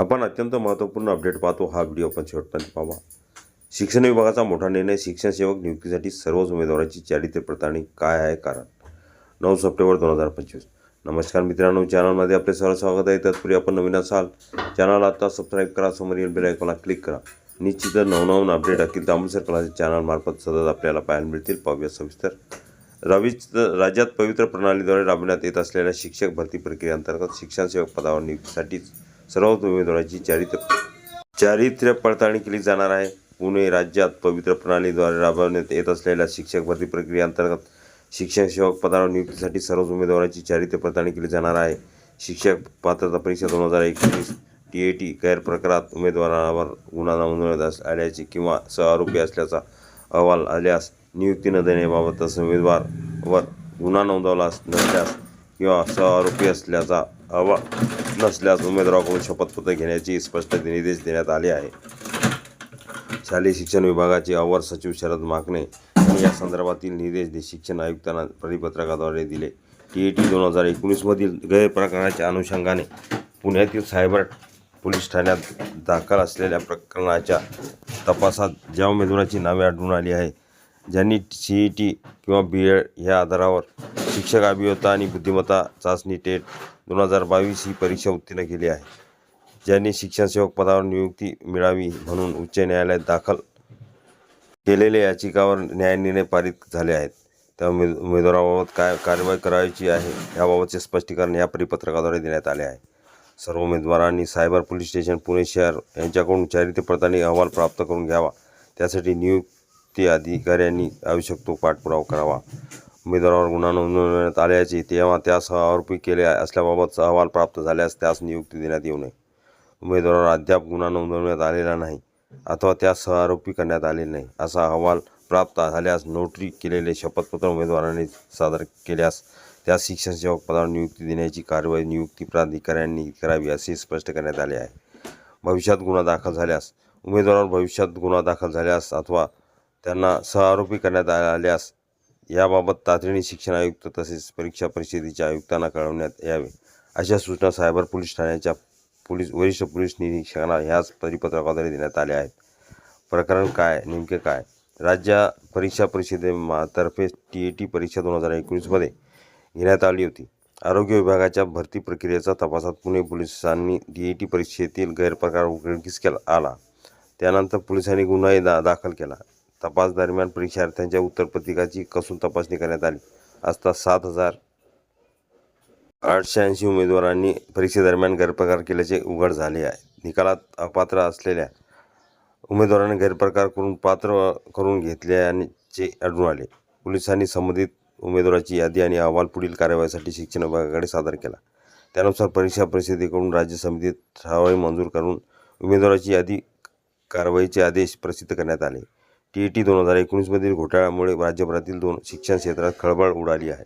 आपण अत्यंत महत्त्वपूर्ण अपडेट पाहतो. हा व्हिडिओ आपण शेवटपर्यंत पाहावा. शिक्षण विभागाचा मोठा निर्णय शिक्षण सेवक नियुक्तीसाठी सर्वच उमेदवारांची चारित्र्य पडताळणी काय आहे कारण? नऊ सप्टेंबर दोन हजार पंचवीस. नमस्कार मित्रांनो चॅनलमध्ये आपले सर्व स्वागत आहे. तत्पूर्वी आपण नवीन असाल चॅनल आता सबस्क्राईब करा समोरील बेल आयकॉनला क्लिक करा. निश्चित नवनवन अपडेट अखिल तांबूसर कलाचे चॅनलमार्फत सतत आपल्याला पाहायला मिळतील पाहूया सविस्तर. रवीच राज्यात पवित्र प्रणालीद्वारे राबविण्यात येत असलेल्या शिक्षक भरती प्रक्रियेअंतर्गत शिक्षण सेवक पदावर नियुक्तीसाठी सर्व उमेदवारांची चारित्र्य चारित्र्य पडताळणी केली जाणार आहे. पुणे राज्यात पवित्र प्रणालीद्वारे राबवण्यात येत असलेल्या शिक्षक भरती प्रक्रियेअंतर्गत शिक्षण सेवक पदावर नियुक्तीसाठी सर्वच उमेदवारांची चारित्र्य पडताळणी केली जाणार आहे. शिक्षक पात्रता परीक्षा दोन हजार एकवीस टी ए टी गैरप्रकारात उमेदवारावर गुन्हा नोंदवण्यात आल्याची किंवा सहआरोपी असल्याचा अहवाल आल्यास नियुक्ती न देण्याबाबत तसं उमेदवारवर गुन्हा नोंदवला नसल्यास किंवा सहआरोपी असल्याचा अहवाल नसल्यास उमेदवाराकडून शपथपत्र घेण्याची स्पष्ट निर्देश देण्यात आले आहे. शालेय शिक्षण विभागाचे अवर सचिव शरद माकणे यांनी या संदर्भातील निर्देश शिक्षण आयुक्तांना परिपत्रकाद्वारे दिले. टी ए टी दोन हजार एकोणीसमधील गैरप्रकरणाच्या अनुषंगाने पुण्यातील सायबर पोलीस ठाण्यात दाखल असलेल्या प्रकरणाच्या तपासात ज्या उमेदवाराची नावे आढळून आली आहे ज्यांनी सी ई टी किंवा बी एड ह्या आधारावर शिक्षक अभियंता आणि बुद्धिमत्ता चाचणी टेट दोन हजार बावीस ही परीक्षा उत्तीर्ण केली आहे. ज्यांनी शिक्षण सेवक पदावर नियुक्ती मिळावी म्हणून उच्च न्यायालयात दाखल केलेल्या याचिकावर न्यायनिर्णय पारित झाले आहेत. त्या उमेद उमेदवाराबाबत काय कार्यवाही करायची आहे याबाबतचे स्पष्टीकरण या परिपत्रकाद्वारे देण्यात आले आहे. सर्व उमेदवारांनी सायबर पोलीस स्टेशन पुणे शहर यांच्याकडून चारित्र्य अहवाल प्राप्त करून घ्यावा. त्यासाठी नियुक्ती अधिकाऱ्यांनी आवश्यक तो पाठपुरावा करावा. उमेदवारावर गुन्हा नोंदवण्यात आल्याची तेव्हा त्यास आरोपी केले असल्याबाबतचा अहवाल प्राप्त झाल्यास त्यास नियुक्ती देण्यात येऊ नये. उमेदवारावर अद्याप गुन्हा नोंदवण्यात आलेला नाही अथवा त्यास सहआरोपी करण्यात आले नाही असा अहवाल प्राप्त झाल्यास नोटरी केलेले शपथपत्र उमेदवारांनी सादर केल्यास त्या शिक्षण सेवक पदावर नियुक्ती देण्याची कारवाई नियुक्ती प्राधिकाऱ्यांनी करावी असे स्पष्ट करण्यात आले आहे. भविष्यात गुन्हा दाखल झाल्यास उमेदवारावर भविष्यात गुन्हा दाखल झाल्यास अथवा त्यांना सहआरोपी करण्यात आल्यास याबाबत तातडीने शिक्षण आयुक्त तसेच परीक्षा परिषदेच्या आयुक्तांना कळवण्यात यावे. अशा सूचना सायबर पोलीस ठाण्याच्या पोलीस वरिष्ठ पोलीस निरीक्षकांना ह्याच परिपत्रकाद्वारे देण्यात आल्या आहेत. प्रकरण काय? नेमके काय? राज्य परीक्षा परिषदेतर्फे टी ए टी परीक्षा दोन हजार एकोणीसमध्ये घेण्यात आली होती. आरोग्य विभागाच्या भरती प्रक्रियेचा तपासात पुणे पोलिसांनी डी ए टी परीक्षेतील गैरप्रकार उघडकीस केला आला. त्यानंतर पोलिसांनी गुन्हाही दा दाखल केला. तपास दरम्यान परीक्षार्थ्यांच्या उत्तरपत्रिकाची कसून तपासणी करण्यात आली. असता सात हजार आठशे ऐंशी उमेदवारांनी परीक्षेदरम्यान गैरप्रकार केल्याचे उघड झाले आहे. निकालात अपात्र असलेल्या उमेदवारांनी गैरप्रकार करून पात्र करून घेतल्याचे आढळून आले. पोलिसांनी संबंधित उमेदवाराची यादी आणि अहवाल पुढील कार्यवाहीसाठी शिक्षण विभागाकडे सादर केला. त्यानुसार परीक्षा परिषदेकडून राज्य समितीत ठरावही मंजूर करून उमेदवाराची यादी कारवाईचे आदेश प्रसिद्ध करण्यात आले. टी ई टी दोन हजार एकोणीसमधील घोटाळ्यामुळे राज्यभरातील दोन शिक्षण क्षेत्रात खळबळ उडाली आहे.